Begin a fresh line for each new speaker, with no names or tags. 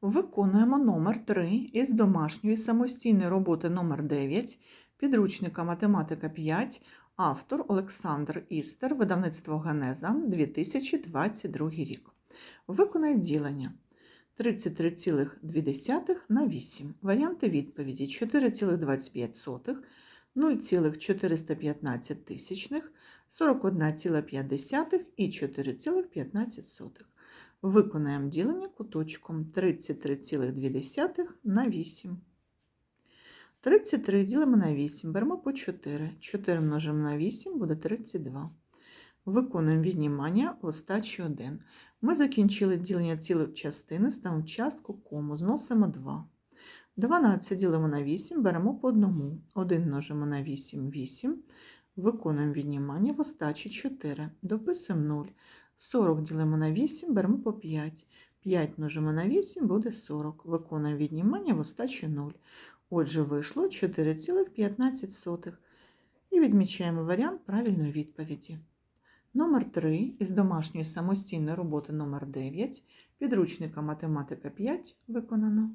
Виконуємо номер 3 із домашньої самостійної роботи номер 9 підручника математика 5, автор Олександр Істер, видавництво Генеза, 2022 рік. Виконай ділення 33,2 на 8. Варіанти відповіді 4,25, 0,415 41,5 і 4,15. Виконаємо ділення куточком 33,2 на 8. 33 ділимо на 8, беремо по 4. 4 множимо на 8 буде 32. Виконуємо віднімання остачі 1. Ми закінчили ділення цілих частини, ставимо частку кому, зносимо 2. 12 ділимо на 8, беремо по 1. 1 множимо на 8 – 8. Виконуємо віднімання в остачі 4. Дописуємо 0. 40 ділимо на 8, беремо по 5. 5 множимо на 8 буде 40. Виконуємо віднімання в остачі 0. Отже, вийшло 4,15. І відмічаємо варіант правильної відповіді. Номер 3 із домашньої самостійної роботи номер 9 підручника математика 5 виконано.